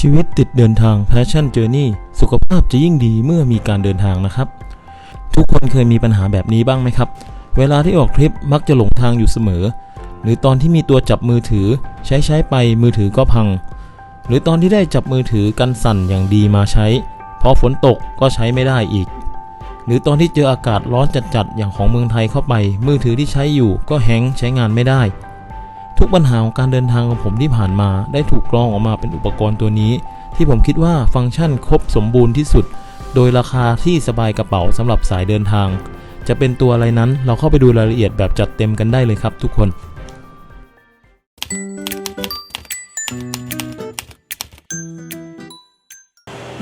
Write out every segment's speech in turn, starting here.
ชีวิตติดเดินทาง Passion Journey สุขภาพจะยิ่งดีเมื่อมีการเดินทางนะครับ ทุกคนเคยมีปัญหาแบบนี้บ้างไหมครับ เวลาที่ออกทริปมักจะหลงทางอยู่เสมอ หรือตอนที่มีตัวจับมือถือ ใช้ใช้ไปมือถือก็พัง หรือตอนที่ได้จับมือถือกันสั่นอย่างดีมาใช้ พอฝนตกก็ใช้ไม่ได้อีก หรือตอนที่เจออากาศร้อนจัดๆอย่างของเมืองไทยเข้าไป มือถือที่ใช้อยู่ก็แฮงใช้งานไม่ได้ ทุกปัญหาของการเดินทางของผมที่ผ่านมาได้ถูกกรองออกมาเป็นอุปกรณ์ตัวนี้ ที่ผมคิดว่าฟังก์ชันครบสมบูรณ์ที่สุด โดยราคาที่สบายกระเป๋าสำหรับสายเดินทาง จะเป็นตัวอะไรนั้นเราเข้าไปดูรายละเอียดแบบจัดเต็มกันได้เลยครับทุกคน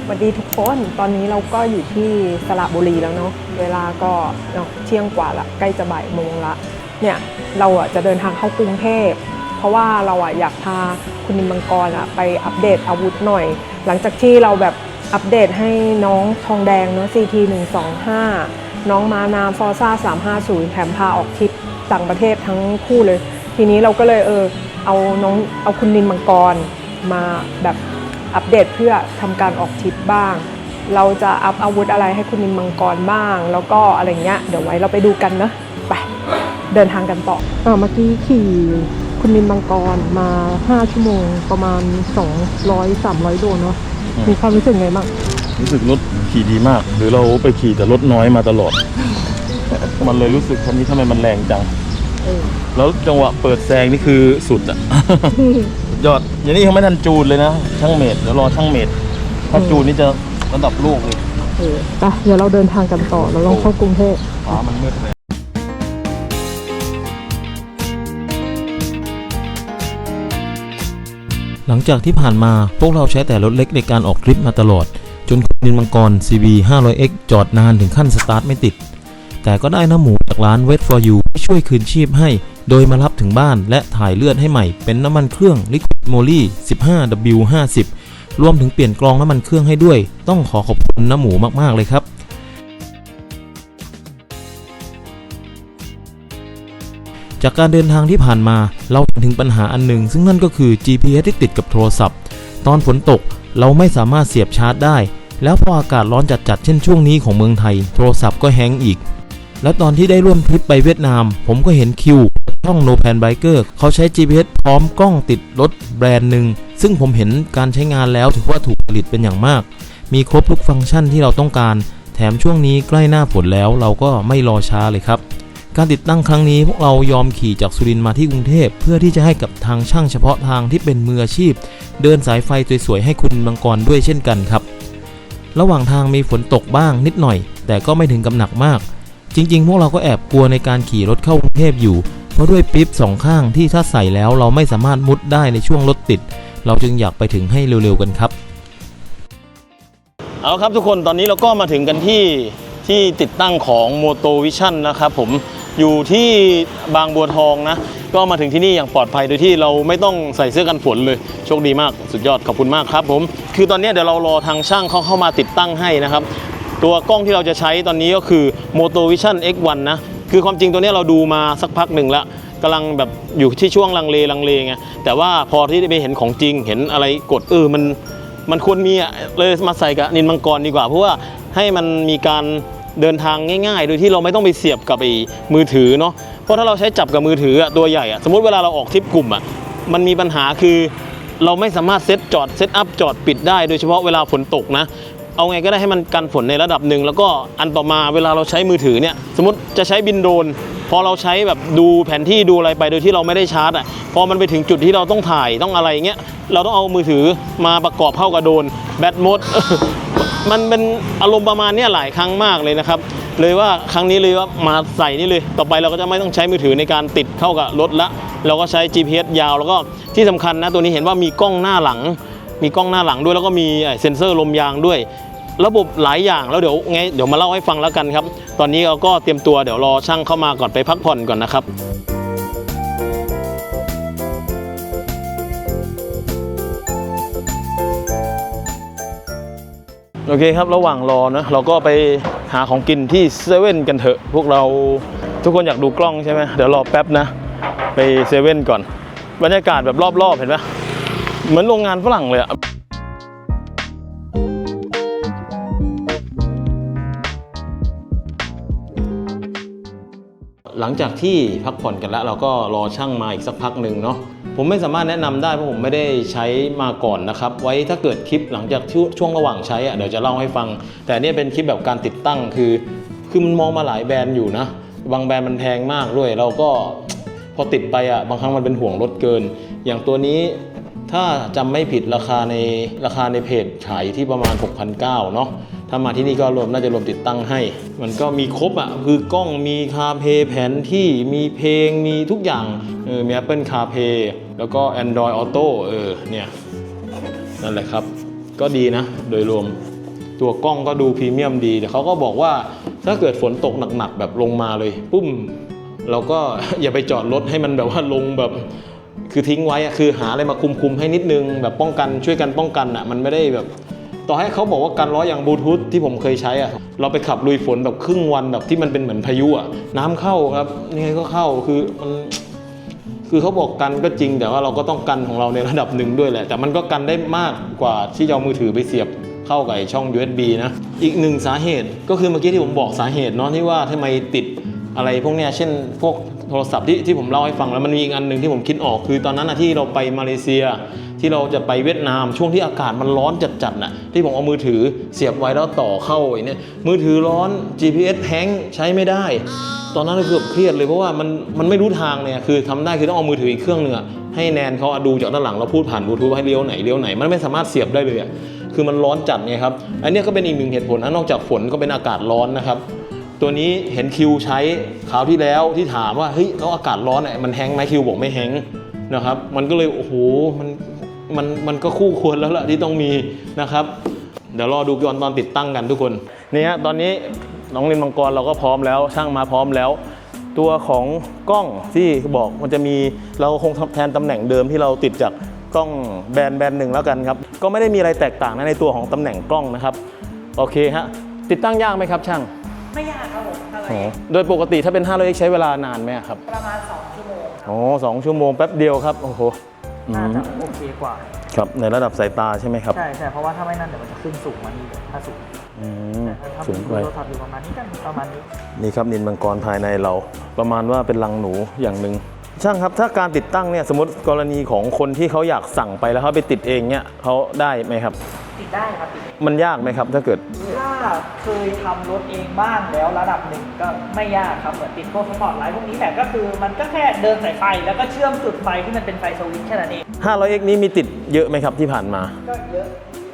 สวัสดีทุกคนตอนนี้เราก็อยู่ที่สระบุรีแล้วเนาะเวลาก็เนาะเที่ยงกว่าละใกล้จะบ่ายโมงละ เนี่ยเราอะจะเดินทางเข้ากรุงเทพ เพราะว่าเราอะอยากพาคุณนิมมังกรอะไปอัปเดตอาวุธหน่อย หลังจากที่เราแบบอัปเดตให้น้องทองแดงเนาะ CT 125 น้องมานามฟอร์ซ่า350 แถมพาออกทริปต่างประเทศทั้งคู่เลย ทีนี้เราก็เลยเออเอาน้องเอาคุณนินมังกรมาแบบอัปเดตเพื่อทำการออกทริปบ้าง เราจะอัพอาวุธอะไรให้คุณนินมังกรบ้าง แล้วก็อะไรเงี้ยเดี๋ยวไว้เราไปดูกันเนอะ เดินทางกันต่อเออเมื่อกี้ขี่คุณนินมังกรมา 5 ชั่วโมงประมาณ 200 300 โลเนาะมีความรู้สึกไงบ้างรู้สึกรถขี่ดีมาก หรือเราไปขี่แต่รถน้อยมาตลอด มันเลยรู้สึกคันนี้ทำไมมันแรงจังเออแล้วจังหวะเปิดแซงนี่คือสุดอะสุดยอดอย่างนี้ยังไม่ทันจูนเลยนะช่างเมดเดี๋ยวรอช่างเมดถ้าจูนนี่จะระดับโลกเลยเออไปเดี๋ยวเราเดินทางกันต่อเราลองเข้ากรุงเทพฟ้ามันมืดเลย หลังจากที่ผ่านมาพวกเราใช้แต่รถเล็กในการออกทริปมาตลอด จนคุณนินมังกร CB 500X จอดนานถึงขั้นสตาร์ทไม่ติด แต่ก็ได้น้ำหมูจากร้าน Wait for You ที่ช่วยคืนชีพให้ โดยมารับถึงบ้านและถ่ายเลือดให้ใหม่ เป็นน้ำมันเครื่อง Liquid Moly 15W50 รวมถึงเปลี่ยนกรองน้ำมันเครื่องให้ด้วย ต้องขอขอบคุณน้ำหมูมากๆเลยครับ จากการเดินทางที่ผ่านมาเราเห็นถึงปัญหาอันหนึ่ง ซึ่งนั่นก็คือ GPS ที่ติดกับโทรศัพท์ ตอนฝนตกเราไม่สามารถเสียบชาร์จได้ แล้วพออากาศร้อนจัดๆเช่นช่วงนี้ของเมืองไทย โทรศัพท์ก็แฮงอีก และตอนที่ได้ร่วมทริปไปเวียดนาม ผมก็เห็นคิวช่อง No Pan Biker เขาใช้ GPS พร้อมกล้องติดรถแบรนด์หนึ่งซึ่งผมเห็นการใช้งานแล้วถือว่าถูกผลิตเป็นอย่างมาก มีครบทุกฟังก์ชันที่เราต้องการ แถมช่วงนี้ใกล้หน้าฝนแล้วเราก็ไม่รอช้าเลยครับ การติดตั้งครั้งนี้พวกเรายอมขี่จากสุรินทร์มาที่กรุงเทพ เพื่อที่จะให้กับทางช่างเฉพาะทางที่เป็นมืออาชีพ เดินสายไฟสวยๆให้คุณมังกรด้วยเช่นกันครับ ระหว่างทางมีฝนตกบ้างนิดหน่อย แต่ก็ไม่ถึงกับหนักมาก จริงๆ พวกเราก็แอบกลัวในการขี่รถเข้ากรุงเทพอยู่ เพราะด้วยปิ๊บสองข้างที่ถ้าใส่แล้วเราไม่สามารถมุดได้ในช่วงรถติด เราจึงอยากไปถึงให้เร็วๆกันครับ เอาครับทุกคนตอนนี้เราก็มาถึงกันที่ที่ติดตั้งของ Moto Vision นะครับผม อยู่ที่บางบัวทองนะ ก็มาถึงที่นี่อย่างปลอดภัยโดยที่เราไม่ต้องใส่เสื้อกันฝนเลย โชคดีมากสุดยอดขอบคุณมากครับผม คือตอนนี้เดี๋ยวเรารอทางช่างเขาเข้ามาติดตั้งให้นะครับ ตัวกล้องที่เราจะใช้ตอนนี้ก็คือ Moto Vision X1 นะ คือความจริงตัวนี้เราดูมาสักพักหนึ่งล้วกำลังแบบอยู่ที่ช่วงลังเลลังเลไงแต่ว่าพอที่ได้ไปเห็นของจริง เห็นอะไรกดเออมันมันควรมีอะเลยมาใส่กับนินมังกรดีกว่า เพราะว่าให้มันมีการ เดินทางง่ายๆ โดยที่เราไม่ต้องไปเสียบกับไอ้มือถือเนาะเพราะถ้าเราใช้จับกับมือถืออะตัวใหญ่อะสมมติเวลาเราออกทริปกลุ่มอะมันมีปัญหาคือ เราไม่สามารถเซตจอดเซตอัพจอดปิดได้โดยเฉพาะเวลาฝนตกนะเอาไงก็ได้ให้มันกันฝนในระดับหนึ่งแล้วก็อันต่อมาเวลาเราใช้มือถือเนี่ยสมมติจะใช้บินโดรนพอเราใช้แบบดูแผนที่ดูอะไรไปโดยที่เราไม่ได้ชาร์จอะพอมันไปถึงจุดที่เราต้องถ่ายต้องอะไรเงี้ยเราต้องเอามือถือมาประกอบเข้ากับโดรนแบตหมด มันเป็นอารมณ์ประมาณนี้หลายครั้งมากเลยนะครับ เลยว่าครั้งนี้เลยว่ามาใส่นี่เลย ต่อไปเราก็จะไม่ต้องใช้มือถือในการติดเข้ากับรถละ เราก็ใช้ GPS ยาว แล้วก็ที่สำคัญนะตัวนี้เห็นว่ามีกล้องหน้าหลัง มีกล้องหน้าหลังด้วยแล้วก็มีไอเซ็นเซอร์ลมยางด้วย ระบบหลายอย่างแล้วเดี๋ยวไงเดี๋ยวมาเล่าให้ฟังแล้วกันครับ ตอนนี้เราก็เตรียมตัวเดี๋ยวรอช่างเข้ามาก่อนไปพักผ่อนก่อนนะครับ โอเคครับระหว่างรอนะเราก็ไปหาของกินที่เซเว่นกันเถอะ พวกเราทุกคนอยากดูกล้องใช่ไหมเดี๋ยวรอแป๊บนะ ไปเซเว่นก่อน บรรยากาศแบบรอบๆเห็นไหมเหมือนโรงงานฝรั่งเลยอะหลังจากที่พักผ่อนกันแล้ว เราก็รอช่างมาอีกสักพักหนึ่งเนาะ ผมไม่สามารถแนะนำได้เพราะผมไม่ได้ใช้มาก่อนนะครับ ไว้ถ้าเกิดคลิปหลังจากช่วช่วงระหว่างใช้อะเดี๋ยวจะเล่าให้ฟัง แต่นเนี่ยเป็นคลิปแบบการติดตั้งคือ คือมันมองมาหลายแบรนด์อยู่นะ บางแบรนด์มันแพงมากด้วย เราก็พอติดไปอะบางครั้งมันเป็นห่วงรถเกิน อย่างตัวนี้ถ้าจำไม่ผิดราคาในราคาในเพจขายที่ประมาณ 6,900เนาะ ถ้ามาที่นี่ก็รวมน่าจะรวมติดตั้งให้ มันก็มีครบอะคือกล้องมีคาเพย์แผนที่มีเพลงมีทุกอย่างเออมี Apple CarPlay แล้วก็ Android Auto เออเนี่ยนั่นแหละครับ ก็ดีนะ โดยรวมตัวกล้องก็ดูพรีเมียมดี แต่เขาก็บอกว่าถ้าเกิดฝนตกหนักๆแบบลงมาเลย ปุ้มเราก็อย่าไปจอดรถให้มันแบบว่าลงแบบคือทิ้งไว้คือหาอะไรมาคุมๆให้นิดนึง แบบป้องกันช่วยกันป้องกันอะมันไม่ได้แบบ ต่อให้เขาบอกว่ากันล้ออย่างบลูทูธที่ผมเคยใช้อะเราไปขับลุยฝนแบบครึ่งวันแบบที่มันเป็นเหมือนพายุอะน้ำเข้าครับยังไงก็เข้าคือมันคือเขาบอกกันก็จริง แต่ว่าเราก็ต้องกันของเราในระดับหนึ่งด้วยแหละ แต่มันก็กันได้มากกว่าที่เอามือถือไปเสียบเข้ากับไอ้ช่อง USB นะ อีกหนึ่งสาเหตุก็คือเมื่อกี้ที่ผมบอกสาเหตุเนาะที่ว่าทำไมติดอะไรพวกเนี้ยเช่นพวกโทรศัพท์ที่ที่ผมเล่าให้ฟังแล้วมันมีอีกอันหนึ่งที่ผมคิดออกคือตอนนั้นนะที่เราไปมาเลเซีย ที่เราจะไปเวียดนามช่วงที่อากาศมันร้อนจัดๆน่ะที่ผมเอามือถือเสียบไว้แล้วต่อเข้าไอ้เนี่ยมือถือร้อน GPS แฮงใช้ไม่ได้ ตอนนั้นเกือบเครียดเลยเพราะว่ามันมันไม่รู้ทางเนี่ยคือทำได้คือต้องเอามือถืออีกเครื่องหนึ่งให้แนนเขาดูจากด้านหลังเราพูดผ่านบลูทูธให้เลี้ยวไหนเลี้ยวไหนมันไม่สามารถเสียบได้เลยคือมันร้อนจัดไงครับอันนี้ก็เป็นอีกหนึ่งเหตุผลนะนอกจากฝนก็เป็นอากาศร้อนนะครับตัวนี้เห็นคิวใช้คราวที่แล้วที่ถามว่าเฮ้ยแล้วอากาศร้อนเนี่ยมันแฮงไหมคิวบอกไม่แฮงนะครับ มันก็เลยโอ้โหมัน มันมันก็คู่ควรแล้วล่ะที่ต้องมีนะครับ เดี๋ยวรอดูก่อนตอนติดตั้งกันทุกคนนี่ฮะตอนนี้น้องลินมังกรเราก็พร้อมแล้ว ช่างมาพร้อมแล้ว ตัวของกล้องที่บอกมันจะมีเราคงแทนตำแหน่งเดิมที่เราติดจากกล้องแบรนด์แบรนด์หนึ่งแล้วกันครับ ก็ไม่ได้มีอะไรแตกต่างนะในตัวของตำแหน่งกล้องนะครับโอเคฮะติดตั้งยากไหมครับช่างไม่ยากครับผมอะไรอ๋อโดยปกติถ้าเป็น 500x ใช้เวลานานไหมครับ ประมาณ 2 ชั่วโมงครับอ๋อสองชั่วโมงแป๊บเดียวครับ โอ้โหอื น่ามจะโอเคกว่า ครับในระดับสายตาใช่ไหมครับใช่ใช่เพราะว่าถ้าไม่นั่นเดี๋ยวมันจะขึ้นสูงมานี่เลยถ้าสูงอืมแต่ถ้าสูงดูไปโทรศัพท์อยู่ประมาณนี้กันประมาณนี้ นี่ครับนินมังกรภายในเรา ประมาณว่าเป็นรังหนูอย่างหนึ่ง ช่างครับถ้าการติดตั้งเนี่ยสมมติกรณีของคนที่เขาอยากสั่งไปแล้วเขาไปติดเองเนี่ยเขาได้ไหมครับ ติดได้ครับติดได้มันยากไหมครับ ถ้าเกิด ถ้าเคยทำรถเองบ้างแล้วระดับหนึ่งก็ไม่ยากครับเหมือนติดพวกสปอร์ตไลท์พวกนี้แต่ก็คือมันก็แค่เดินสายไฟแล้วก็เชื่อมจุดไฟที่มันเป็นไฟสวิตช์แค่นั้นเอง 500x นี้มีติดเยอะไหมครับที่ผ่านมา ก็เยอะ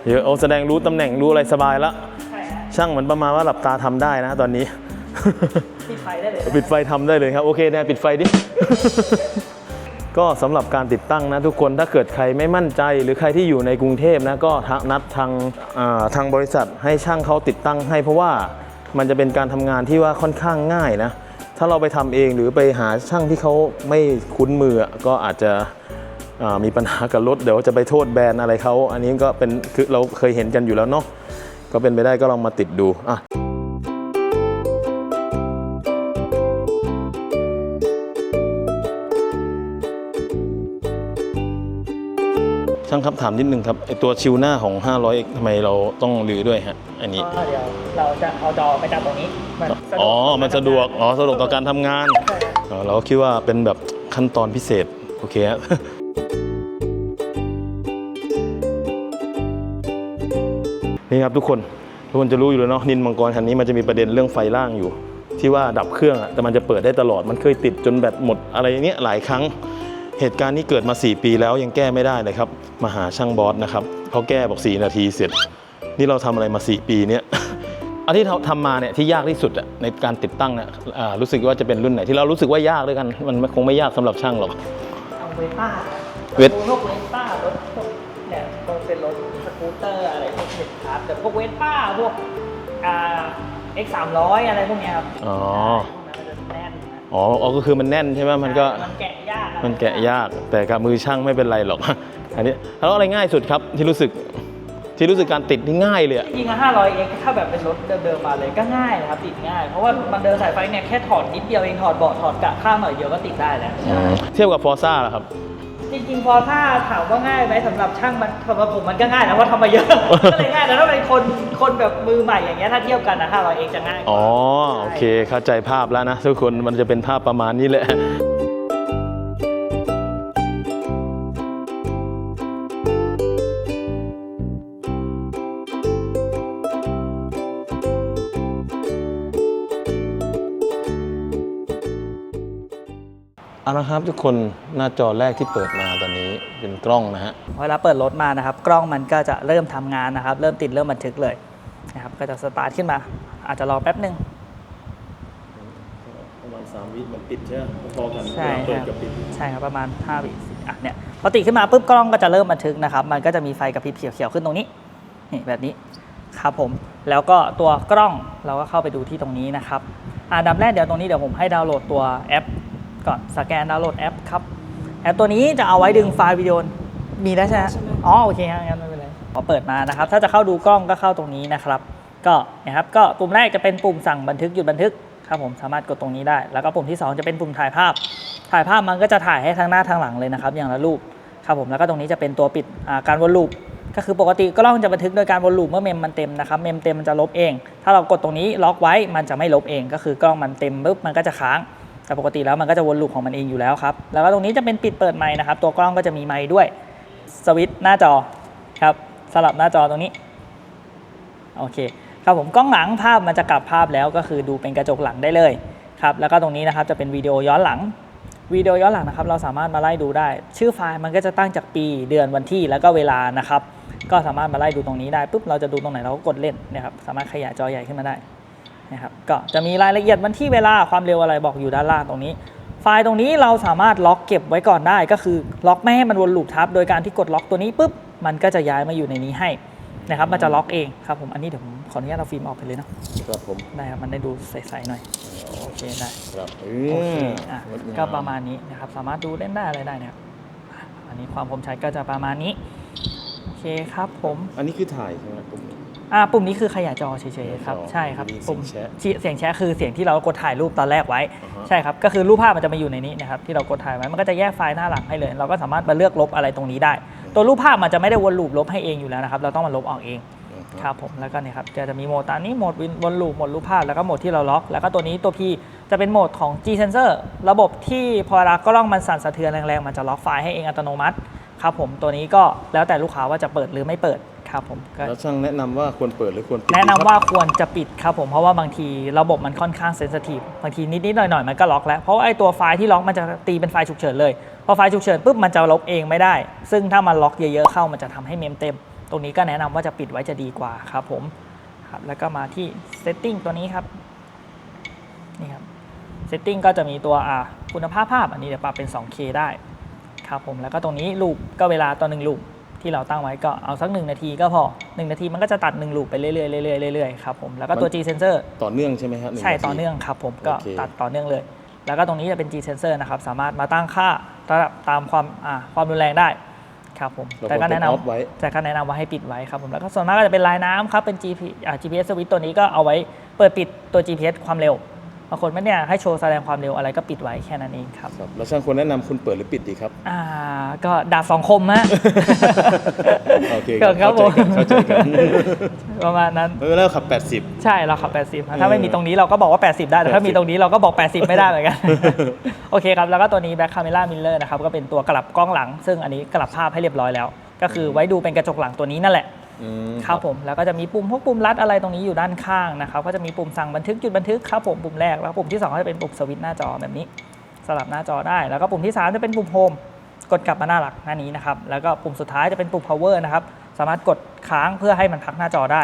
เยอะโอ้แสดงรู้ตำแหน่งรู้อะไรสบายแล้วใช่ฮะช่างเหมือนประมาณว่าหลับตาทำได้นะตอนนี้ ปิดไฟได้เลยนะ ปิดไฟทำได้เลยครับ โอเคแนนปิดไฟดิ ก็สำหรับการติดตั้งนะทุกคนถ้าเกิดใครไม่มั่นใจ หรือใครที่อยู่ในกรุงเทพนะก็ทักนัดทางทางบริษัทให้ช่างเขาติดตั้งให้ เพราะว่ามันจะเป็นการทำงานที่ว่าค่อนข้างง่ายนะถ้าเราไปทำเองหรือไปหาช่างที่เขาไม่คุ้นมือก็อาจจะมีปัญหากับรถเดี๋ยวจะไปโทษแบรนด์อะไรเขาอันนี้ก็เป็นคือเราเคยเห็นกันอยู่แล้วเนาะก็เป็นไปได้ก็ลองมาติดดูอะ ช่างครับถามนิดนึงครับไอตัวชิวหน้าของ 500x ทำไมเราต้องรื้อด้วยฮะอันนี้ก็เดี๋ยวเราจะเอาจอไปจับตรงนี้มันสะดวกอ๋อมันสะดวกอ๋อสะดวกต่อการทำงานใช่ครับอ๋อเราก็คิดว่าเป็นแบบขั้นตอนพิเศษโอเคฮะ นี่ครับทุกคนทุกคนจะรู้อยู่แล้วเนาะนินมังกรคันนี้มันจะมีประเด็นเรื่องไฟล่างอยู่ ที่ว่าดับเครื่องอะแต่มันจะเปิดได้ตลอดมันเคยติดจนแบตหมดอะไรอย่างเงี้ยหลายครั้ง เหตุการณ์นี้เกิดมา 4 ปีแล้วยังแก้ไม่ได้เลยครับ มาหาช่างบอสนะครับเขาแก้บอก 4 นาทีเสร็จ นี่เราทำอะไรมา 4 ปีเนี่ยอันที่เราทำมาเนี่ยที่ยากที่สุดอะในการติดตั้งเนี่ยอ่ารู้สึกว่าจะเป็นรุ่นไหนที่เรารู้สึกว่ายากด้วยกัน มันคงไม่ยากสำหรับช่างหรอกเอาเวต้าเวทพวกเวต้ารถพวกเนี่ยก็เป็นรถสกูตเตอร์อะไรพวกเห็ดคาร์ดแต่พวกเวต้าพวกอ่า X 3 0 0อะไรพวกเนี้ยครับอ๋อ อ๋ออ๋อก็คือมันแน่นใช่ไหมมันก็มันแกะยากอมันแกะยาก แต่กับมือช่างไม่เป็นไรหรอก อันนี้แล้วอะไรง่ายสุดครับที่รู้สึกที่รู้สึกการติดนี่ง่ายเลยอะจริงๆ500 X ถ้าแบบเป็นรถเดิมๆมาเลยก็ง่ายนะครับติดง่าย เพราะว่ามันเดินสายไฟเนี่ยแค่ถอดนิดเดียวเองถอดเบาะถอดกะข้างหน่อยเดียวก็ติดได้แล้วเทียบกับฟอร์ซ่าล่ะครับ จริงๆพอถ้าถามว่าง่ายไหมสำหรับช่างมันสำหรับผมมันก็ง่ายนะเพราะทำมาเยอะ ก็เลยง่ายแต่ถ้าเป็นคนคนแบบมือใหม่อย่างเงี้ยถ้าเทียบกันนะถ้าเราเองจะง่ายกว่า อ๋อ โอเค เข้าใจภาพแล้วนะ ทุกคนมันจะเป็นภาพประมาณนี้แหละ เอาละครับทุกคนหน้าจอแรกที่เปิดมาตอนนี้เป็นกล้องนะฮะเวลาเปิดรถมานะครับ กล้องมันก็จะเริ่มทำงานนะครับ เริ่มติดเริ่มบันทึกเลยนะครับก็จะสตาร์ทขึ้นมา อาจจะรอแป๊บหนึ่งประมาณ3วิมันปิดใช่ไหมพอกันใช่เปิคดรับกับปิดใช่ครับประมาณ5วิอะเนี่ยพอติดขึ้นมาปุ๊บกล้องก็จะเริ่มบันทึกนะครับ มันก็จะมีไฟกระพริบเขียวๆขึ้นตรงนี้นี่แบบนี้ครับผมแล้วก็ตัวกล้องเราก็เข้าไปดูที่ตรงนี้นะครับอ่าดับแรกเดี๋ยวตรงนี้เดี๋ยวผมให้ดาวน์โหลดตัวแอป ก่อนสแกนดาวน์โหลดแอปครับแอปตัวนี้จะเอาไว้ดึงไฟล์วิดีโอมีแล้วใช่ไหมอ๋อโอเคงั้นไม่เป็นไรพอเปิดมานะครับ ถ้าจะเข้าดูกล้องก็เข้าตรงนี้นะครับ ก็นะครับก็ปุ่มแรกจะเป็นปุ่มสั่งบันทึกหยุดบันทึกครับผมสามารถกดตรงนี้ได้ แล้วก็ปุ่มที่ 2 จะเป็นปุ่มถ่ายภาพ ถ่ายภาพมันก็จะถ่ายให้ทั้งหน้าทั้งหลังเลยนะครับ อย่างละรูปครับผมแล้วก็ตรงนี้จะเป็นตัวปิดอ่าการวนลูปก็คือปกติกล้องจะบันทึกโดยการวนลูปเมื่อเมมมันเต็มนะครับ เมมเต็มมันจะลบเอง ถ้าเรากดตรงนี้ล็อกไว้มันจะไม่ลบเอง ก็คือกล้องมันเต็มปุ๊บมันก็จะค้าง แต่ปกติแล้วมันก็จะวนลูปของมันเองอยู่แล้วครับ แล้วก็ตรงนี้จะเป็นปิดเปิดไมค์นะครับ ตัวกล้องก็จะมีไมค์ด้วย สวิตช์หน้าจอครับสลับหน้าจอตรงนี้ โอเค ครับผมกล้องหลังภาพมันจะกลับภาพแล้วก็คือดูเป็นกระจกหลังได้เลยครับ แล้วก็ตรงนี้นะครับจะเป็นวิดีโอย้อนหลังวิดีโอย้อนหลังนะครับเราสามารถมาไล่ดูได้ ชื่อไฟล์มันก็จะตั้งจากปีเดือนวันที่แล้วก็เวลานะครับ ก็สามารถมาไล่ดูตรงนี้ได้ปุ๊บเราจะดูตรงไหนเราก็กดเล่นนะครับสามารถขยายจอใหญ่ขึ้นมาได้ นะครับก็จะมีรายละเอียดวันที่เวลาความเร็วอะไรบอกอยู่ด้านล่างตรงนี้ ไฟล์ตรงนี้เราสามารถล็อกเก็บไว้ก่อนได้ ก็คือล็อกไม่ให้มันวนลูปทับ โดยการที่กดล็อกตัวนี้ปุ๊บมันก็จะย้ายมาอยู่ในนี้ให้นะครับมันจะล็อกเองครับผมอันนี้เดี๋ยวผมขออนุญาตเอาฟิล์มออกไปเลยเนาะครับผมได้ครับมันได้ดูใสๆหน่อยโอเคได้ครับโอเคอะงดงามก็ประมาณนี้นะครับสามารถดูเล่นได้อะไรได้นะครับอะอันนี้ความคมชัดก็จะประมาณนี้โอเคครับผม อันนี้คือถ่ายใช่ไหมปุ่มนี้ อ่าปุ่มนี้คือขยายจอเฉยๆครับขยายจอใช่ครับมีเสียงปุ่มแชะเสียเสียงแชะคือเสียงที่เรากดถ่ายรูปตอนแรกไว้ อ่าฮะ ใช่ครับ ก็คือรูปภาพมันจะมาอยู่ในนี้นะครับที่เรากดถ่ายไว้มันก็จะแยกไฟล์หน้าหลังให้เลย เราก็สามารถมาเลือกลบอะไรตรงนี้ได้ ตัวรูปภาพมันจะไม่ได้วนลูปลบให้เองอยู่แล้วนะครับเราต้องมาลบออกเองอ่าฮะครับผมแล้วก็เนี่ยครับจะจะมีโหมดตามนี้โหมดวนลูปโหมดรูปภาพแล้วก็โหมดที่เราล็อก แล้วก็ตัวนี้ตัว P จะเป็นโหมดของ G sensor ระบบที่พอเวลากล้องมันสั่นสะเทือนแรงๆ มันจะล็อกไฟล์ให้เองอัตโนมัติครับผมตัวนี้ก็แล้วแต่ลูกค้าว่าจะเปิดหรือไม่เปิด ครับผมก็แล้วช่างแนะนำว่าควรเปิดหรือควรปิดแนะนำดีครับว่าควรจะปิดครับผมเพราะว่าบางทีระบบมันค่อนข้างเซนซิทีฟบางทีนิดๆหน่อยๆมันก็ล็อกแล้วเพราะว่าไอ้ตัวไฟล์ที่ล็อกมันจะตีเป็นไฟล์ฉุกเฉินเลยพอไฟล์ฉุกเฉินปุ๊บมันจะลบเองไม่ได้ ซึ่งถ้ามันล็อกเยอะๆเข้ามันจะทำให้เมมเต็ม ตรงนี้ก็แนะนำว่าจะปิดไว้จะดีกว่าครับผมครับแล้วก็มาที่ setting ตัวนี้ครับนี่ครับ setting ก็จะมีตัวอ่าคุณภาพภาพอันนี้เดี๋ยวปรับเป็น 2K ได้ครับผมแล้วก็ตรงนี้ลูปก็เวลาต่อหนึ่งลูป ที่เราตั้งไว้ก็เอาสักหนึ่งนาทีก็พอหนึ่งนาทีมันก็จะตัดหนึ่งลูปไปเรื่อยๆเรื่อยๆเรื่อยๆครับผมแล้วก็ตัว G sensor ต่อเนื่องใช่ไหมครับหงใช่นาทีต่อเนื่องครับผมก็โอเคตัดต่อเนื่องเลย แล้วก็ตรงนี้จะเป็น G sensor นะครับสามารถมาตั้งค่าระดับตามความอ่าความรุนแรงได้ครับผมเราแต่ก็แนะนกด off ไว้ำแต่ก็แนะนำว่าให้ปิดไว้ครับผมแล้วก็ส่วนมากก็จะเป็นลายน้ำครับเป็น GP อ่า GPS switch ตัวนี้ก็เอาไว้เปิดปิดตัว GPS ความเร็ว บางคนไม่เนี่ยให้โชว์แสดงความเร็วอะไรก็ปิดไว้แค่นั้นเองครับ ครับแล้วช่างควรแนะนำคุณเปิดหรือปิดดีครับ อ่าก็ดาบสองคมฮะ โอเคก็ครับผมเข้าใจกันประมาณนั้น เออแล้วขับ 80 ใช่เราขับ 80ครับถ้าเออไม่มีตรงนี้เราก็บอกว่า 80 ได้ แต่ถ้า80มีตรงนี้เราก็บอก 80 ไม่ได้เหมือนกัน โอเคครับ แล้วก็ตัวนี้ back camera mirror นะครับ ก็เป็นตัวกลับกล้องหลัง ซึ่งอันนี้กลับภาพให้เรียบร้อยแล้ว ก็คือไว้ดูเป็นกระจกหลังตัวนี้นั่นแหละอืม ครับผมแล้วก็จะมีปุ่มพวกปุ่มลัดอะไรตรงนี้อยู่ด้านข้างนะครับก็จะมีปุ่มสั่งบันทึกหยุดบันทึกครับผมปุ่มแรกแล้วปุ่มที่สองก็จะเป็นปุ่มสวิตช์หน้าจอแบบนี้สลับหน้าจอได้ แล้วก็ปุ่มที่สามจะเป็นปุ่มโฮมกดกลับมาหน้าหลักหน้านี้นะครับแล้วก็ปุ่มสุดท้ายจะเป็นปุ่ม power นะครับสามารถกดค้างเพื่อให้มันพักหน้าจอได้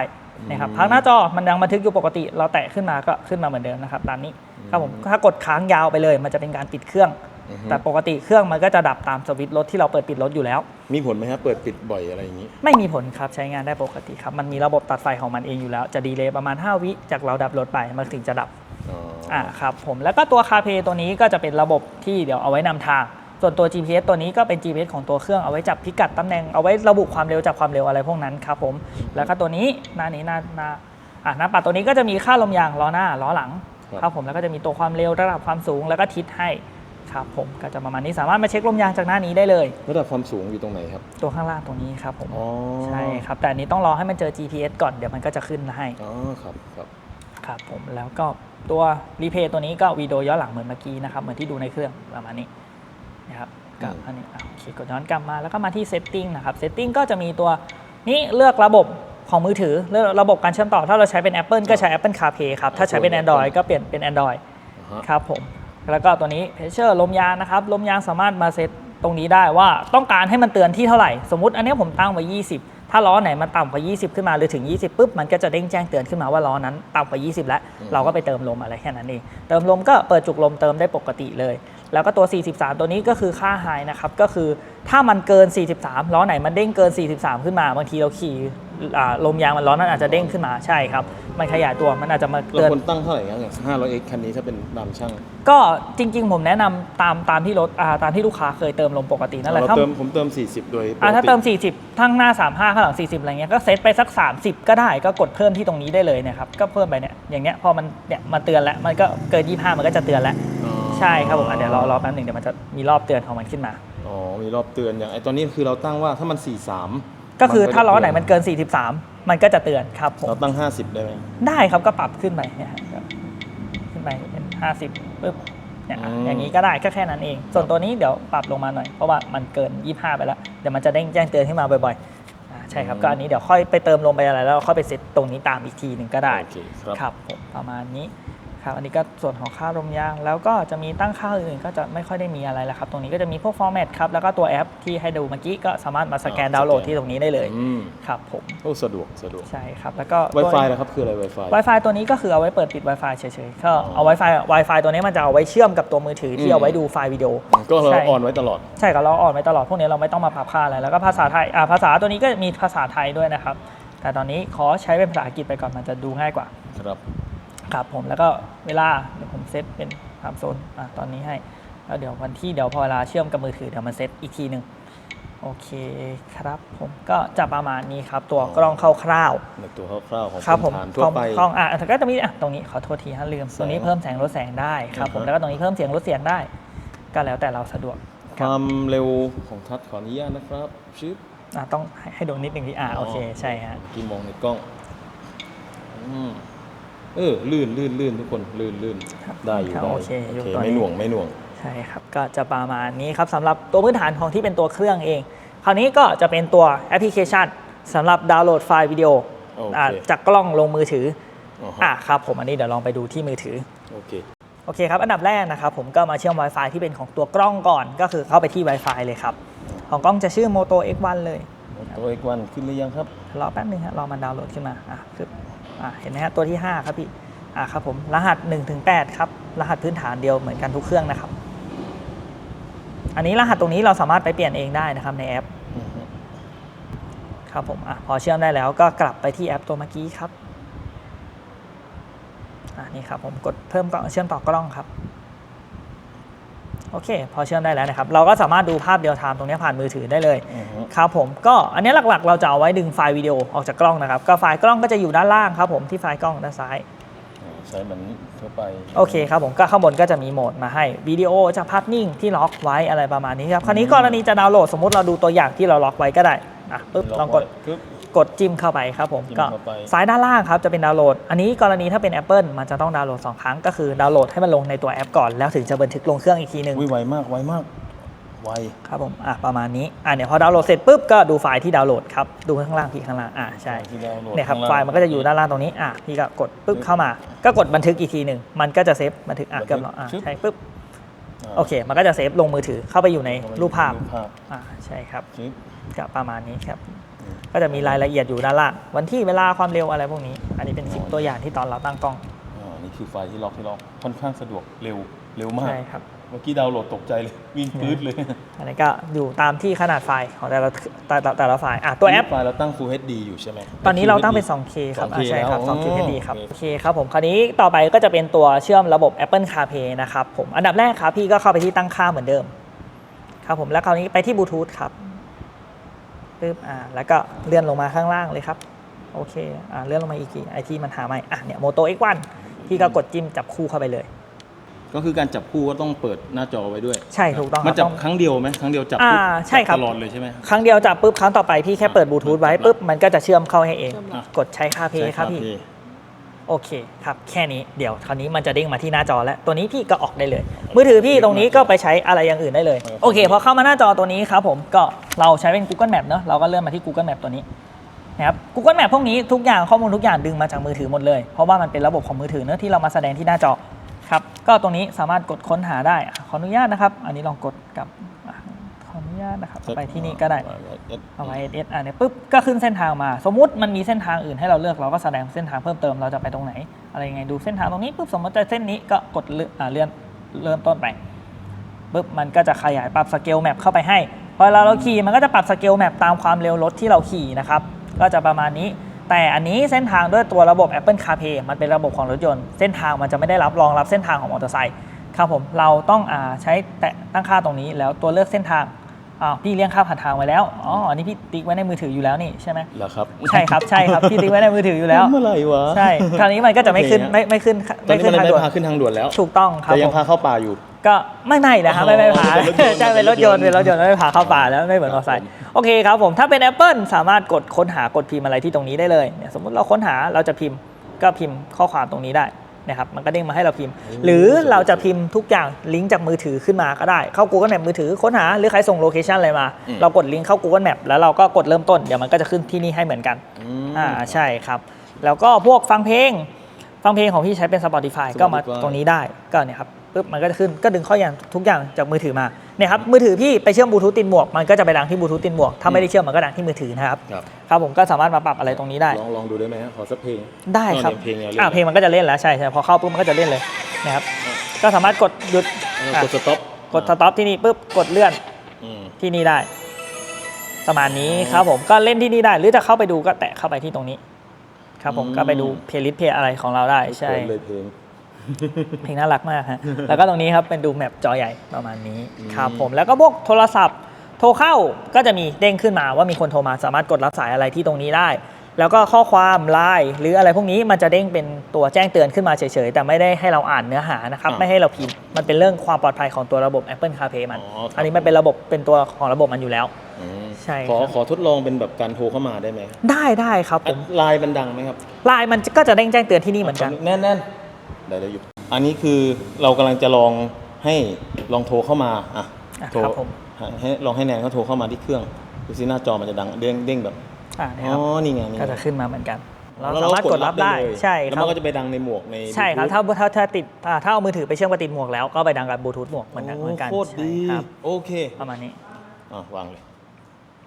นะครับพักหน้าจอมันยังบันทึกอยู่ปกติ เราแตะขึ้นมาก็ขึ้นมาเหมือนเดิมนะครับตามนี้ครับผมถ้ากดค้างยาวไปเลย มันจะเป็นการปิดเครื่องอือฮึแต่ปกติเครื่องมันก็จะดับตามสวิตช์รถที่เราเปิดปิดรถอยู่แล้ว มีผลไหมครับเปิดปิดบ่อยอะไรอย่างนี้ ไม่มีผลครับใช้งานได้ปกติครับ มันมีระบบตัดไฟของมันเองอยู่แล้ว จะดีเลย์ประมาณ 5 วิจากเราดับรถไปมันถึงจะดับอ๋อออ่าครับผมแล้วก็ตัวคาเพตัวนี้ก็จะเป็นระบบที่เดี๋ยวเอาไว้นำทาง ส่วนตัว GPS ตัวนี้ก็เป็น GPS ของตัวเครื่องเอาไว้จับพิกัดตำแหน่งเอาไว้ระบุความเร็วจับความเร็วอะไรพวกนั้นครับผมแล้วก็ตัวนี้หน้านี้หน้าหน้าอ่าหน้าปัดตัวนี้ก็จะมีค่าลมยางล้อหน้าล้อหลังครับครับผมแล้วก็จะมีตัวความเร็วระดับความสูงแล้วก็ทิศให้ คครับผมก็จะประมาณนี้สามารถมาเช็คลมยางจากหน้านี้ได้เลย ระดับความสูงอยู่ตรงไหนครับ ตัวข้างล่างตรงนี้ครับผมอ๋อใช่ครับแต่อันนี้ต้องรอให้มันเจอ GPS ก่อนเดี๋ยวมันก็จะขึ้นให้อ๋อครับครับครับผมแล้วก็ตัวรีเพย์ตัวนี้ก็วิดีโอย้อนหลังเหมือนเมื่อกี้นะครับเหมือนที่ดูในเครื่องประมาณนี้นะครับกับอันนี้อะโอเคกดย้อนกลับมาแล้วก็มาที่ Setting นะครับ Setting ก็จะมีตัวนี้เลือกระบบของมือถือเลือกระบบการเชื่อมต่อถ้าเราใช้เป็น Apple ก็ใช้ Apple CarPlay ครับถ้าใช้เป็น Android ก็เปลี่ยนเป็น Android อ่าฮะครับผม แล้วก็ตัวนี้เพชเชอร์ลมยางนะครับลมยางสามารถมาเซตตรงนี้ได้ว่าต้องการให้มันเตือนที่เท่าไหร่ สมมติอันเนี้ยผมตั้งไว้ 20 ถ้าล้อไหนมันต่ำกว่า 20 ขึ้นมาหรือถึง 20ปุ๊บมันก็จะเด้งแจ้งเตือนขึ้นมาว่าล้อนั้นต่ำกว่า 20 แล้ว เราก็ไปเติมลมอะไรแค่นั้นเองเติมลมก็เปิดจุกลมเติมได้ปกติเลย แล้วก็ตัว 43 ตัวนี้ก็คือค่าไฮนะครับก็คือถ้ามันเกิน 43 ล้อไหนมันเด้งเกิน 43 ขึ้นมาบางทีเราขี่อ่า ลมยางมันล้อนั้นอาจจะเด้งขึ้นมาใช่ครับ มันขยายตัวมันอาจจะมาเราเตือน ควรตั้งเท่าไหร่งั้นอย่าง 500x คันนี้ถ้าเป็นตามช่างก็จริง ๆ ผมแนะนำตามตามที่รถอ่าตามที่ลูกค้าเคยเติมลมปกตินั่นแหละเราถ้าเติมผมเติม 40 โดยอ่าถ้าปกเติม 40 ทั้งหน้า 35 ข้างหลัง 40 อะไรเงี้ยก็เซตไปสัก 30 ก็ได้ก็กดเพิ่มที่ตรงนี้ได้เลยเนี่ยครับก็เพิ่มไปเนี่ยอย่างเงี้ยพอมันเนี่ยมาเตือนแล้วมันก็เกิน 25 มันก็จะเตือนแล้วอ๋อใช่ครับผมอะเดี๋ยวรอรอแป๊บหนึ่งเดี๋ยวมันจะมีรอบเตือนของมันขึ้นมา อ๋อมีรอบเตือนอย่างไอตอนนี้คือเราตั้งว่าถ้ามัน 43 ก็คือถ้าล้อไหนจะมันเกิน 43 มันก็จะเตือนครับผมเราตั้ง 50 ได้ไหมได้ครับก็ปรับขึ้นไปเนี่ยครับขึ้นไปเป็น50ปุ๊บเนี่ยอะอืมอย่างนี้ก็ได้ก็แค่นั้นเอง ส่วนตัวนี้เดี๋ยวปรับลงมาหน่อยเพราะว่ามันเกิน 25 ไปแล้วเดี๋ยวมันจะเด้งแจ้งเตือนขึ้นมาบ่อยๆอ่าใช่ครับก็อันนี้เดี๋ยวค่อยไปเติมลงไปอะไรแล้วค่อยไปเซตตรงนี้ตามอีกทีหนึ่งก็ได้โอเคครับ ครับผมประมาณนี้ ครับอันนี้ก็ส่วนของค่าลมยาง แล้วก็จะมีตั้งค่าอื่นก็จะไม่ค่อยได้มีอะไรแล้วครับตรงนี้ก็จะมีพวกฟอร์แมตครับแล้วก็ตัวแอปที่ให้ดูเมื่อกี้ก็สามารถมาสแกนอ่าดาวน์โหลดสแกนที่ตรงนี้ได้เลยอืมครับผมโอ้สะดวกสะดวก ใช่ครับแล้วก็ตัว Wi-Fi นะครับคืออะไร Wi-Fi Wi-Fi ตัวนี้ก็คือเอาไว้เปิดปิด Wi-Fi เฉยๆก็อ๋อเอา Wi-Fi Wi-Fi ตัวนี้มันจะเอาไว้เชื่อมกับตัวมือถือที่อืมเอาไว้ดูไฟล์วิดีโอก็เราใช่ ออนไว้ตลอด ใช่ครับเราอ่อนไว้ตลอดพวกนี้เราไม่ต้องมาปรับค่าอะไรแล้วก็ภาษาไทยอ่าภาษาตัวนี้ก็มีภาษาไทยด้วยนะครับ แต่ตอนนี้ขอใช้เป็นภาษาอังกฤษไปก่อนมันจะดูง่ายกว่า ครับ ครับผมแล้วก็เวลาเดี๋ยวผมเซตเป็นไทม์โซนอะตอนนี้ให้แล้วเดี๋ยววันที่เดี๋ยวพอเวลาเชื่อมกับมือถือเดี๋ยวมันเซตอีกทีหนึ่งโอเคครับผมก็จะประมาณนี้ครับ ตัวกล้องคร่าวในตัวคร่าวๆของๆครับผมพื้นฐานทั่วไปกล้องอะแต่ก็จะมีอะตรงนี้ขอโทษทีฮะลืมตรงนี้แสงเพิ่มแสงลดแสงได้ครับผมอ่าฮะแล้วก็ตรงนี้เพิ่มเสียงลดเสียงได้ ก็แล้วแต่เราสะดวกความเร็วของทัชขออนุญาตนะครับชิปอะต้องให้ให้ดูนิดนึงที่อ่าโอเคใช่ฮะกี่มองในกล้องอืม เออลื่นลื่นลื่นทุกคนลื่นลื่นครับได้อยู่ครับได้โอเคอยู่โอเคตอนนี้ ไม่หน่วงไม่หน่วง ใช่ครับ ก็จะประมาณนี้ครับสำหรับตัวพื้นฐานของที่เป็นตัวเครื่องเอง คราวนี้ก็จะเป็นตัวแอปพลิเคชันสำหรับดาวน์โหลดไฟล์วิดีโอโอเค อ่าจากกล้องลงมือถืออ๋ออะฮะครับผมอันนี้เดี๋ยวลองไปดูที่มือถือ โอเค โอเคครับ อันดับแรกนะครับผมก็มาเชื่อม Wi-Fi ที่เป็นของตัวกล้องก่อน ก็คือเข้าไปที่ Wi-Fi เลยครับ ของกล้องจะชื่อ Moto X1 เลยตัวอีกวันขึ้นหรือยังครับ รอแป๊บนึงฮะรอมันดาวน์โหลดขึ้นมาอะคืออะ เห็นไหมฮะตัวที่ 5 ครับพี่อะครับผมรหัส1ถึง8ครับรหัสพื้นฐานเดียวเหมือนกันทุกเครื่องนะครับ อันนี้รหัสตรงนี้เราสามารถไปเปลี่ยนเองได้นะครับในแอปอือฮึครับผมอะพอเชื่อมได้แล้วก็กลับไปที่แอปตัวเมื่อกี้ครับอะนี่ครับผมกดเพิ่มกล้องเชื่อมต่อกล้องครับ โอเค พอเชื่อมได้แล้วนะครับ เราก็สามารถดูภาพเดียวไทม์ตรงนี้ผ่านมือถือได้เลยอือฮึครับผมก็อันนี้หลักๆ เราจะเอาไว้ดึงไฟล์วิดีโอออกจากกล้องนะครับ ก็ไฟล์กล้องก็จะอยู่ด้านล่างครับผมที่ไฟล์กล้องด้านซ้ายอ่าใช้เหมือนทั่วไปโอเคครับผมก็ข้างบนก็จะมีโหมดมาให้วิดีโอจากภาพนิ่งที่ล็อกไว้อะไรประมาณนี้ครับคราวนี้กรณีจะดาวน์โหลดสมมติเราดูตัวอย่างที่เราล็อกไว้ก็ได้อะปึ๊บลองกดปึ๊บ กดจิ้มเข้าไปครับผมจิ้มก็เข้าไปซ้ายด้านล่างครับจะเป็นดาวน์โหลด อันนี้กรณีถ้าเป็น Apple มันจะต้องดาวน์โหลด 2 ครั้ง ก็คือดาวน์โหลดให้มันลงในตัวแอปก่อนแล้วถึงจะบันทึกลงเครื่องอีกทีหนึ่งอุ้ยไวมากไวมากไวครับผมอะประมาณนี้อะเนี่ยพอดาวน์โหลดเสร็จปุ๊บก็ดูไฟล์ที่ดาวน์โหลดครับดูข้างล่างพี่ข้างล่างอะใช่ที่ดาวน์โหลดเนี่ยครับข้างล่างไฟล์มันก็จะอยู่ด้านล่างตรงนี้อะพี่ก็กดปุ๊บเข้ามา ก็กดบันทึกอีกทีหนึ่งมันก็จะเซฟบันทึกอะบันทึกเกือบแล้วอะชึบใช่ปุ๊บอ่าโอเค มันก็จะเซฟลงมือถือเข้าไปอยู่ในรูปภาพรูปภาพอะใช่ครับชิปก็ประมาณนี้ครับอืม ก็จะมีรายละเอียดอยู่ด้านล่าง วันที่เวลาความเร็วอะไรพวกนี้ อันนี้เป็นคลิปตัวอย่างที่ตอนเราตั้งกล้องอ่านี่คือไฟล์ที่ล็อกที่ล็อกค่อนข้างสะดวกเร็วเร็วมาก ใช่ครับ เมื่อกี้ดาวน์โหลดตกใจเลยวิ่งปื๊ดเลยอันนี้ก็อยู่ตามที่ขนาดไฟล์ของแต่ละแต่ละแต่ละไฟล์อะตัวแอป ไฟล์เราตั้ง Full HD อยู่ใช่ไหม ตอนนี้เราตั้งเป็น 2K ครับ 2K อะใช่ครับ แล้ว 2K อ๋อ HD ครับโอเคโอเคครับผม คราวนี้ต่อไปก็จะเป็นตัวเชื่อมระบบ Apple CarPlay นะครับผม อันดับแรกครับพี่ก็เข้าไปที่ตั้งค่าเหมือนเดิม ครับผม แล้วคราวนี้ไปที่บลูทูธครับ ปึ๊บอ่าแล้วก็เลื่อนลงมาข้างล่างเลยครับโอเคอ่าเลื่อนลงมาอีกทีไอที่มันหาไม่อะเนี่ย Moto X1 พี่ก็กดจิ้มจับคู่เข้าไปเลยกก็คือการจับคู่ก็ต้องเปิดหน้าจอไว้ด้วยใช่ถูกต้องมันจับครับต้อง ครั้งเดียวไหมครั้งเดียวจับอ่าปุ๊ใช่ครับตลอดเลยใช่ไหม ครั้งเดียวจับปุ๊บครั้งต่อไปพี่แค่เปิดบลูทูธไว้ปุ๊บมันก็จะเชื่อมเข้าให้เองเชื่อมอะกดใช้ค่าเพย์ครับพี่ โอเคครับแค่นี้เดี๋ยวคราวนี้มันจะเด้งมาที่หน้าจอแล้ว ตัวนี้พี่ก็ออกได้เลย มือถือพี่ตรงนี้ก็ไปใช้อะไรอย่างอื่นได้เลย โอเค พอเข้ามาหน้าจอตัวนี้ครับผมก็เราใช้เป็น Google Map เนอะเราก็เลื่อนมาที่ Google Map ตัวนี้นะครับ Google Map พวกนี้ทุกอย่างข้อมูลทุกอย่างดึงมาจากมือถือหมดเลย เพราะว่ามันเป็นระบบของมือถือเนอะที่เรามาแสดงที่หน้าจอครับก็ตรงนี้สามารถกดค้นหาได้อะขออนุญาตนะครับ อันนี้ลองกดกับอะขออนุ ญาตนะครับไปที่นี่ก็ได้เอาไว้ SS อะเนี่ยปุ๊บก็ขึ้นเส้นทางมา สมมุติมันมีเส้นทางอื่นให้เราเลือกเราก็แสดงเส้นทางเพิ่มเติมเราจะไปตรงไหน อะไรยังไงดูเส้นทางตรงนี้ปุ๊บสมมติจะเส้นนี้ก็กดเลื่อนอ่าเลื่อนเริ่มต้นไปปุ๊บมันก็จะขยายปรับสเกลแมปเข้าไปให้พอเวลาเราขี่มันก็จะปรับสเกลแมปตามความเร็วรถที่เราขี่นะครับก็จะประมาณนี้ แต่อันนี้เส้นทางด้วยตัวระบบ Apple CarPlay มันเป็นระบบของรถยนต์เส้นทางมันจะไม่ได้รับรองรับเส้นทางของมอเตอร์ไซค์ครับผมเราต้องอาใช้แตะตั้งค่าตรงนี้แล้วตัวเลือกเส้นทาง อ้าวพี่เลี้ยงค่าผ่านทางไว้แล้ว อ๋อ อันนี้พี่ติ๊กไว้ในมือถืออยู่แล้วนี่ใช่ไหมเหรอครับ ใช่ครับ ใช่ครับ พี่ติ๊กไว้ในมือถืออยู่แล้ว เมื่อไหร่วะ ใช่ คราวนี้มันก็จะไม่ขึ้นโอเคฮะไม่ไม่ขึ้นตอนไม่นี้ขึ้มันนทางไม่ด่วนพาขึ้นทางด่วนแล้ว ถูกต้องครับแต่ยัผงมพาเข้าป่าอยู่ ก็ไม่ไม่นะครับไม่ไม่พาเป็นรถยนต์ใช่เป็นรถยนต์เป็นรถยนต์ไม่พาเข้าป่าแล้วไม่เหมือนมอเตอร์ไซค์ โอเคครับผม ถ้าเป็น Apple สามารถกดค้นหากดพิมพ์อะไรที่ตรงนี้ได้เลยเนี่ยสมมุติเราค้นหาเราจะพิมพ์ก็พิมพ์ข้อความตรงนี้ได้ นะครับมันก็เด้งมาให้เราพิมพ์ หรือเราจะพิมพ์ทุกอย่างลิงก์จากมือถือขึ้นมาก็ได้ เข้า Google Map มือถือค้นหาหรือใครส่งโลเคชันอะไรมาอืมเรากดลิงก์เข้า Google Map แล้วเราก็กดเริ่มต้นเดี๋ยวมันก็จะขึ้นที่นี่ให้เหมือนกันอ่าใช่ครับ แล้วก็พวกฟังเพลง ฟังเพลงของพี่ใช้เป็น Spotify ก็มา Spotify ตรงนี้ได้ก็เนี่ยครับปุ๊บมันก็จะขึ้นก็ดึงข้ออย่างทุกอย่างจากมือถือมา เนี่ยครับมือถือพี่ไปเชื่อมบลูทูธติดหมวกมันก็จะไปดังที่บลูทูธติดหมวกถ้าไม่ได้เชื่อมมันก็ดังที่มือถือนะครับครับ ครับผมก็สามารถมาปรับอะไรตรงนี้ได้ ลองลองดูได้ไหมฮะขอสักเพลงได้ครับเอาเนี่ยเพลงเนี่ยอ่าเพลงมันก็จะเล่นแล้วใช่ใช่พอเข้าปุ๊บมันก็จะเล่นเลยนะครับก็สามารถกดหยุดเอาอะกดสต็อปกดสต็อปที่นี่ปุ๊บกดเลื่อนอืมที่นี่ได้ประมาณนี้ครับผมก็เล่นที่นี่ได้ หรือจะเข้าไปดูก็แตะเข้าไปที่ตรงนี้ ครับผมก็ไปดูเพลย์ลิสต์เพลย์อะไรของเราได้ใช่เปิดเลยเพลง เพลงน่ารักมากฮะ แล้วก็ตรงนี้ครับเป็นดูแมปจอใหญ่ประมาณนี้อืมครับผมแล้วก็พวกโทรศัพท์ โทรเข้าก็จะมีเด้งขึ้นมาว่ามีคนโทรมาสามารถกดรับสายอะไรที่ตรงนี้ได้ แล้วก็ข้อความไลน์หรืออะไรพวกนี้มันจะเด้งเป็นตัวแจ้งเตือนขึ้นมาเฉยๆ แต่ไม่ได้ให้เราอ่านเนื้อหานะครับ ไม่ให้เราพิมพ์มันเป็นเรื่องความปลอดภัยของตัวระบบ Apple CarPlay มันอ๋อครับอันนี้มันเป็นระบบเป็นตัวของระบบมันอยู่แล้วอืมใช่ขอครับขอทดลองเป็นแบบการโทรเข้ามาได้ไหมได้ได้ครับผมไลน์มันดังไหมครับไลน์มันก็จะเด้งแจ้งเตือนที่นี่เหมือนกันแน่นแน่นๆ ได้ได้อยู่ อันนี้คือเรากำลังจะลองให้ลองโทรเข้ามาอะอะโทรครับผม ให้ลองให้แนนเขาโทรเข้ามาที่เครื่องดูซิหน้าจอมันจะดังเด้งเด้งแบบอ่านะอ๋คอรับนี่ไงนี่ไงก็จะขึ้นมาเหมือนกัน เราแล้วสามารถกดรับได้เลยใช่แล้วครัมับนก็จะไปดังในหมวกใน ใช่ครับ Bluetooth ถ้าถ้าถ้าติดอ่าถ้าเอามือถือไปเชื่อมกับติดหมวกแล้วก็ไปดังกับบลูทูธหมวกเหมือนกันเหมือนกันโคตรดีใช่ครับโอเค ประมาณนี้ อะวางเลย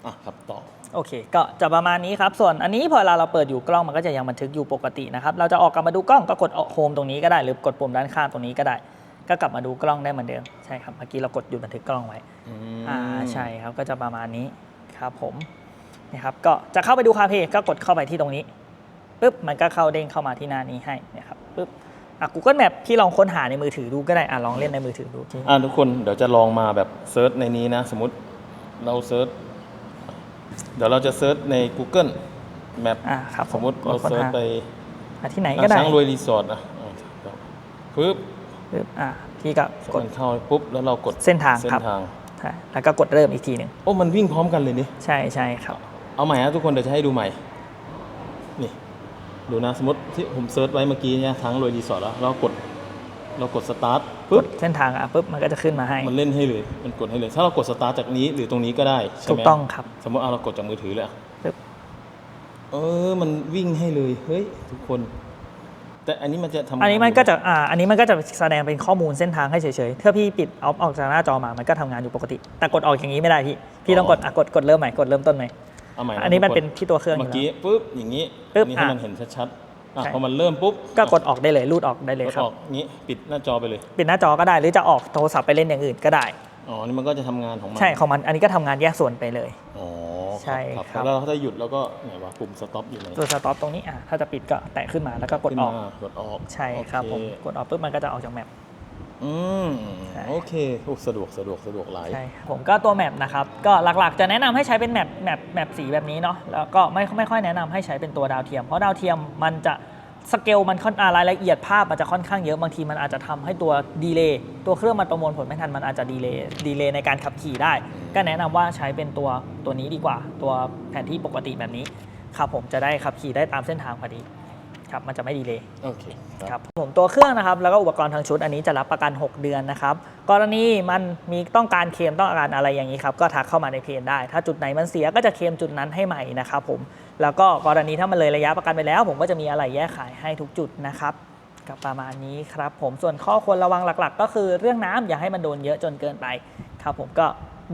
อะครับต่อ โอเค ก็จะประมาณนี้ครับ ส่วนอันนี้พอเวลาเราเปิดอยู่กล้องมันก็จะยังบันทึกอยู่ปกตินะครับ เราจะออกกลับมาดูกล้องก็กดโฮมตรงนี้ก็ได้ หรือกดปุ่มด้านข้างตรงนี้ก็ได้ ก็กลับมาดูกล้องได้เหมือนเดิม ใช่ครับ เมื่อกี้เรากดหยุดบันทึกกล้องไว้อืมอ่า ใช่ครับ ก็จะประมาณนี้ครับผม นะครับ ก็จะเข้าไปดูคาเพก็กดเข้าไปที่ตรงนี้ปุ๊บ มันก็เข้าเด้งเข้ามาที่หน้านี้ให้นะครับปุ๊บอะ Google Map พี่ลองค้นหาในมือถือดูก็ได้ อะ ลองเล่นในมือถือดูที่อะทุกคน เดี๋ยวจะลองมาแบบเซิร์ชในนี้นะ สมมติเราเซิร์ช เดี๋ยวเราจะเซิร์ชใน Google Map อ่าครับสมมติกเราดค้นเซิร์ชหาไปอะที่ไหนก็ได้ช้างรวยรีสอร์ทนะอะปึ๊บปึ๊บอะพี่ก็กดมันเข้าปุ๊บแล้วเรากดเส้นทางเส้ครับนทางใช่แล้วก็กดเริ่มอีกทีหนึ่งโอ้มันวิ่งพร้อมกันเลยนี่ใช่ใช่ครับ เอาใหม่นะทุกคนเดี๋ยวจะให้ดูใหม่ นี่ ดูนะสมมติที่ผมเซิร์ชไว้เมื่อกี้เนี่ยทั้งรวยรีสอร์ทแล้วเรากด เรากดสตาร์ทกปุ๊บดเส้นทางอะปุ๊บมันก็จะขึ้นมาให้ มันเล่นให้เลย มันกดให้เลย ถ้าเรากดสตาร์ทจากนี้หรือตรงนี้ก็ได้ใช่ถูไหมกต้องครับ สมมติเอาเรากดจากมือถือเลยอะปึ๊บเออ มันวิ่งให้เลย เฮ้ย ทุกคน แต่อันนี้มันจะทำอันนี้มันก็จะอ่าอันนี้มันก็จะแสดงเป็นข้อมูลเส้นทางให้เฉยๆถ้าพี่ปิดเอาออกจากหน้าจอมา มันก็ทำงานอยู่ปกติ แต่กดออกอย่างนี้ไม่ได้พี่ พี่ต้องกดอะกดกดเริ่มใหม่ กดเริ่มต้นใหม่เอาใหม่ะอันนี้มันทุกคเป็นที่ตัวเครื่องอเมื่อยู่แล้วกี้ปุ๊บอย่างนี้ปึ๊บอันนี้ให้อะมันเห็นชัดๆ อะใช่ พอมันเริ่มปุ๊บก็กดออกได้เลยรูดออกได้เลยกดครับออกงี้ปิดหน้าจอไปเลย ปิดหน้าจอก็ได้หรือจะออกโทรศัพท์ไปเล่นอย่างอื่นก็ได้ อ๋อ นี่มันก็จะทำงานของมันใช่ของมันอันนี้ก็ทำงานแยกส่วนไปเลย อ๋อใช่ครับครับแล้วถ้าหยุดแล้วก็ไหนวะปุ่มสต็อปอยู่ไหนตัวสต็อปตรงนี้อะถ้าจะปิดก็แตะขึ้นมาแล้วก็กดออก ขึ้นมากดออกใช่ครับผมโอเกดออกปุ๊บมันก็จะออกจากแมป อืมใช่ โอเคโอ้สะดวกสะดวกสะดวกหลาย ใช่ครับผมก็ตัวแมปนะครับ ก็หลักๆ จะแนะนำให้ใช้เป็นแมปแมปแมปสีแบบนี้เนาะแล้วก็ไม่ไม่ค่อยแนะนำให้ใช้เป็นตัวดาวเทียม เพราะดาวเทียมมันจะสเกลมันค่อนอ่ารายละเอียดภาพมันจะค่อนข้างเยอะบางทีมันอาจจะทำให้ตัวดีเลย์ตัวเครื่องมันประมวลผลไม่ทันมันอาจจะดีเลย์ดีเลย์ในการขับขี่ได้ ก็แนะนำว่าใช้เป็นตัวตัวนี้ดีกว่า ตัวแผนที่ปกติแบบนี้ครับผมจะได้ขับขี่ได้ตามเส้นทางพอดี ครับมันจะไม่ดีเลย์โอเคครับผมตัวเครื่องนะครับแล้วก็อุปกรณ์ทางชุดอันนี้จะรับประกัน 6 เดือนนะครับกรณีมันมีต้องการเคลมต้องการอะไรอย่างนี้ครับก็ทักเข้ามาในเพจได้ ถ้าจุดไหนมันเสียก็จะเคลมจุดนั้นให้ใหม่นะครับผมแล้วก็กรณีถ้ามันเลยระยะประกันไปแล้ว ผมก็จะมีอะไรแยกขายให้ทุกจุดนะครับกับประมาณนี้ครับผมส่วนข้อควรระวังหลักๆ ก็คือเรื่องน้ำอย่าให้มันโดนเยอะจนเกินไปครับผมก็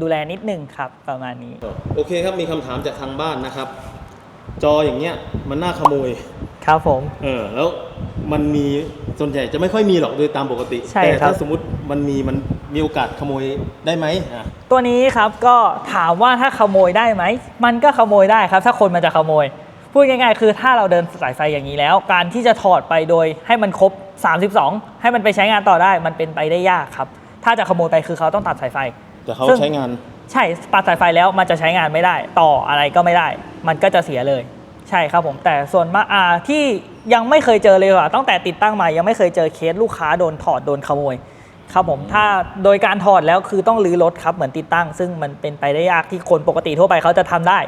ดูแลนิดนึงครับประมาณนี้ โอเคครับมีคำถามจากทางบ้านนะครับ จออย่างเงี้ยมันน่าขโมย ครับผม เออแล้วมันมีส่วนใหญ่จะไม่ค่อยมีหรอกโดยตามปกติ ใช่แต่ครับ ถ้าสมมติมันมีมันมีโอกาสขโมยได้ไหมอะ ตัวนี้ครับก็ถามว่าถ้าขโมยได้ไหม มันก็ขโมยได้ครับ ถ้าคนมันจะขโมย พูดง่ายๆ คือถ้าเราเดินสายไฟอย่างนี้แล้ว การที่จะถอดไปโดยให้มันครบ 32 ให้มันไปใช้งานต่อได้ มันเป็นไปได้ยากครับ ถ้าจะขโมยไปคือเขาต้องตัดสายไฟ แต่เขาซึ่ง ใช้งาน ใช่ตัดสายไฟแล้วมันจะใช้งานไม่ได้ ต่ออะไรก็ไม่ได้ มันก็จะเสียเลย ใช่ครับผมแต่ส่วนมากอ่าที่ยังไม่เคยเจอเลยว่ะตั้งแต่ติดตั้งมายังไม่เคยเจอเคสลูกค้าโดนถอดโดนขโมยครับผมถ้าโดยการถอดแล้วคือต้องรื้อรถครับเหมือนติดตั้ง ซึ่งมันเป็นไปได้ยากที่คนปกติทั่วไปเขาจะทำได้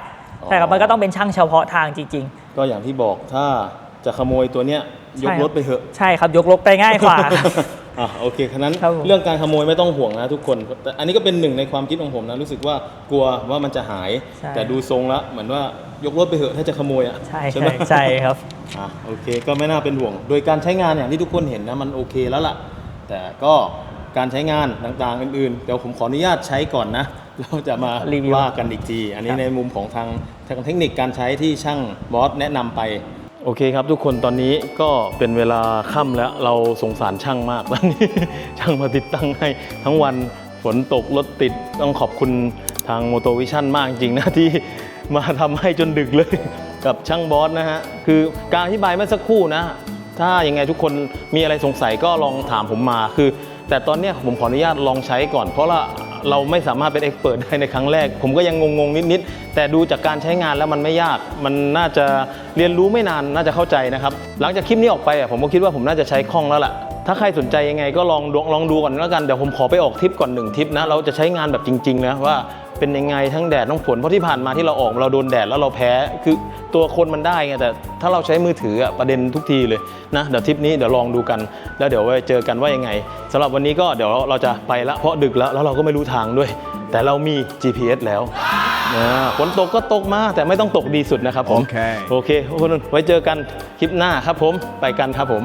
อ๋อใช่ครับมันก็ต้องเป็นช่างเฉพาะทางจริงก็อย่างที่บอกถ้าจะขโมยตัวเนี้ยยกรถไปเถอะๆใช่ครับยกรถไปง่ายกว่า อะโอเคฉะนั้นครับผม เรื่องการขโมยไม่ต้องห่วงนะทุกคนแต่อันนี้ก็เป็นหนึ่งในความคิดของผมนะรู้สึกว่ากลัวว่ามันจะหาย ใช่ แต่ดูทรงแล้วเหมือนว่ายกรถไปเถอะถ้าจะขโมยอะใช่ไหม ใช่ใช่ครับ อะโอเคก็ไม่น่าเป็นห่วง โดยการใช้งานอย่างที่ทุกคนเห็นนะมันโอเคแล้วล่ะ แต่ก็การใช้งานต่างๆอื่นๆ เดี๋ยวผมขออนุญาตใช้ก่อนนะ เราจะมารีวิวว่ากันอีกที อันนี้ครับ ในมุมของทางทางเทคนิคการใช้ที่ช่างบอสแนะนำไป โอเคครับทุกคนตอนนี้ก็เป็นเวลาค่ำแล้วเราสงสารช่างมากตอนนี้ช่างมาติดตั้งให้ทั้งวันฝนตกรถติดต้องขอบคุณทางโมโตวิชั่นมากจริงนะที่มาทำให้จนดึกเลยกับช่างบอสนะฮะ คือการอธิบายเมื่อสักครู่นะ ถ้ายังไงทุกคนมีอะไรสงสัยก็ลองถามผมมาคือ แต่ตอนเนี้ยผมขออนุญาตลองใช้ก่อนเพราะว่า เราไม่สามารถเป็นเอ็กเปิดได้ในครั้งแรก ผมก็ยังงงๆนิดๆแต่ดูจากการใช้งานแล้วมันไม่ยาก มันน่าจะเรียนรู้ไม่นานน่าจะเข้าใจนะครับ หลังจากคลิปนี้ออกไปอะผมก็คิดว่าผมน่าจะใช้คล่องแล้วล่ะถ้าใครสนใจยังไงก็ลองลองลองดูก่อนแล้วกันเดี๋ยวผมขอไปออกทริปก่อนหนึ่งทริปนะเราจะใช้งานแบบจริงๆนะว่า เป็นยังไงทั้งแดดทั้งฝนเพราะที่ผ่านมาที่เราออกเราโดนแดดแล้วเราแพ้คือตัวคนมันได้ไงแต่ถ้าเราใช้มือถืออะประเด็นทุกทีเลยนะเดี๋ยวทริปนี้เดี๋ยวลองดูกัน แล้วเดี๋ยวไว้เจอกันว่ายังไงสำหรับวันนี้ก็เดี๋ยวเราจะไปละเพราะดึกแล้วแล้วเราก็ไม่รู้ทางด้วย แต่เรามี GPS แล้วนะฝนตกก็ตกมาแต่ไม่ต้องตกดีสุดนะครับผมโอเคโอเคทุกคนไว้เจอกันคลิปหน้าครับผมไปกันครับผม